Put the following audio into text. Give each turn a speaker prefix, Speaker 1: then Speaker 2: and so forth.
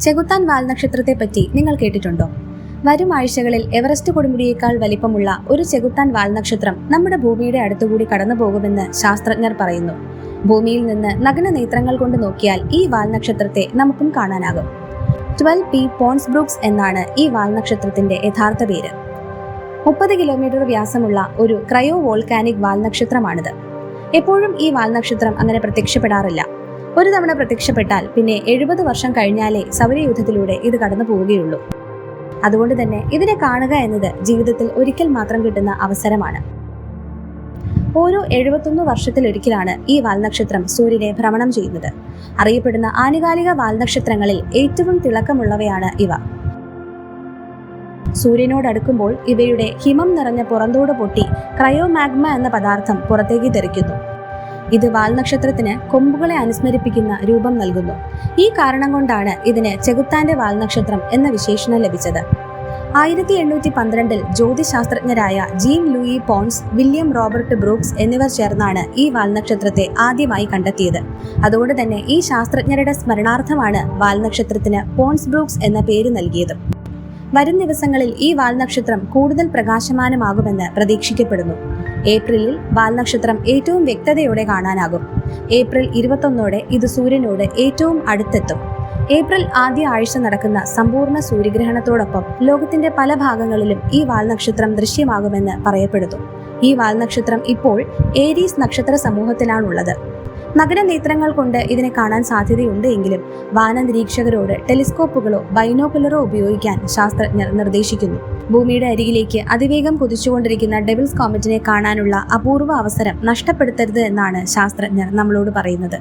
Speaker 1: ചെകുത്താൻ വാൽനക്ഷത്രത്തെ പറ്റി നിങ്ങൾ കേട്ടിട്ടുണ്ടോ? വരും ആഴ്ചകളിൽ എവറസ്റ്റ് കൊടുമുടിയേക്കാൾ വലിപ്പമുള്ള ഒരു ചെകുത്താൻ വാൽനക്ഷത്രം നമ്മുടെ ഭൂമിയുടെ അടുത്തുകൂടി കടന്നു പോകുമെന്ന് ശാസ്ത്രജ്ഞർ പറയുന്നു. ഭൂമിയിൽ നിന്ന് നഗ്ന നേത്രങ്ങൾ കൊണ്ട് നോക്കിയാൽ ഈ വാൽനക്ഷത്രത്തെ നമുക്കും കാണാനാകും. ട്വൽവ് പി പോൺസ് ബ്രൂക്സ് എന്നാണ് ഈ വാൽനക്ഷത്രത്തിന്റെ യഥാർത്ഥ പേര്. മുപ്പത് കിലോമീറ്റർ വ്യാസമുള്ള ഒരു ക്രയോ വോൾക്കാനിക് വാൽനക്ഷത്രമാണിത്. എപ്പോഴും ഈ വാൽനക്ഷത്രം അങ്ങനെ പ്രത്യക്ഷപ്പെടാറില്ല. ഒരു തവണ പ്രത്യക്ഷപ്പെട്ടാൽ പിന്നെ എഴുപത് വർഷം കഴിഞ്ഞാലേ സൗരയൂഥത്തിലൂടെ ഇത് കടന്നു പോവുകയുള്ളൂ. അതുകൊണ്ട് തന്നെ ഇതിനെ കാണുക എന്നത് ജീവിതത്തിൽ ഒരിക്കൽ മാത്രം കിട്ടുന്ന അവസരമാണ്. ഓരോ എഴുപത്തൊന്ന് വർഷത്തിലൊരിക്കലാണ് ഈ വാൽനക്ഷത്രം സൂര്യനെ ഭ്രമണം ചെയ്യുന്നത്. അറിയപ്പെടുന്ന ആനുകാലിക വാൽനക്ഷത്രങ്ങളിൽ ഏറ്റവും തിളക്കമുള്ളവയാണ് ഇവ. സൂര്യനോടടുക്കുമ്പോൾ ഇവയുടെ ഹിമം നിറഞ്ഞ പുറന്തോട് പൊട്ടി ക്രയോമാഗ്മ എന്ന പദാർത്ഥം പുറത്തേക്ക് തെറിക്കുന്നു. ഇത് വാൽനക്ഷത്രത്തിന് കൊമ്പുകളെ അനുസ്മരിപ്പിക്കുന്ന രൂപം നൽകുന്നു. ഈ കാരണം കൊണ്ടാണ് ഇതിന് ചെകുത്താന്റെ വാൽനക്ഷത്രം എന്ന വിശേഷണം ലഭിച്ചത്. ആയിരത്തി എണ്ണൂറ്റി പന്ത്രണ്ടിൽ ജ്യോതിശാസ്ത്രജ്ഞരായ Jean Louis Pons William Robert Brooks എന്നിവർ ചേർന്നാണ് ഈ വാൽനക്ഷത്രത്തെ ആദ്യമായി കണ്ടെത്തിയത്. അതുകൊണ്ട് തന്നെ ഈ ശാസ്ത്രജ്ഞരുടെ സ്മരണാർത്ഥമാണ് വാൽനക്ഷത്രത്തിന് പോൺസ് ബ്രൂക്സ് എന്ന പേര് നൽകിയത്. വരും ദിവസങ്ങളിൽ ഈ വാൽനക്ഷത്രം കൂടുതൽ പ്രകാശമാനമാകുമെന്ന് പ്രതീക്ഷിക്കപ്പെടുന്നു. ഏപ്രിലിൽ വാൽനക്ഷത്രം ഏറ്റവും വ്യക്തതയോടെ കാണാനാകും. ഏപ്രിൽ ഇരുപത്തൊന്നോടെ ഇത് സൂര്യനോട് ഏറ്റവും അടുത്തെത്തും. ഏപ്രിൽ ആദ്യ ആഴ്ച നടക്കുന്ന സമ്പൂർണ സൂര്യഗ്രഹണത്തോടൊപ്പം ലോകത്തിന്റെ പല ഭാഗങ്ങളിലും ഈ വാൽനക്ഷത്രം ദൃശ്യമാകുമെന്ന് പറയപ്പെടുന്നു. ഈ വാൽനക്ഷത്രം ഇപ്പോൾ ഏരീസ് നക്ഷത്ര സമൂഹത്തിലാണുള്ളത്. നഗര നേത്രങ്ങൾ കൊണ്ട് ഇതിനെ കാണാൻ സാധ്യതയുണ്ട് എങ്കിലും വാനനിരീക്ഷകരോട് ടെലിസ്കോപ്പുകളോ ബൈനോക്കുലറോ ഉപയോഗിക്കാൻ ശാസ്ത്രജ്ഞർ നിർദ്ദേശിക്കുന്നു. ഭൂമിയുടെ അരികിലേക്ക് അതിവേഗം കുതിച്ചുകൊണ്ടിരിക്കുന്ന ഡെബിൾസ് കോമറ്റിനെ കാണാനുള്ള അപൂർവ അവസരം നഷ്ടപ്പെടുത്തരുത് എന്നാണ് ശാസ്ത്രജ്ഞർ നമ്മളോട് പറയുന്നത്.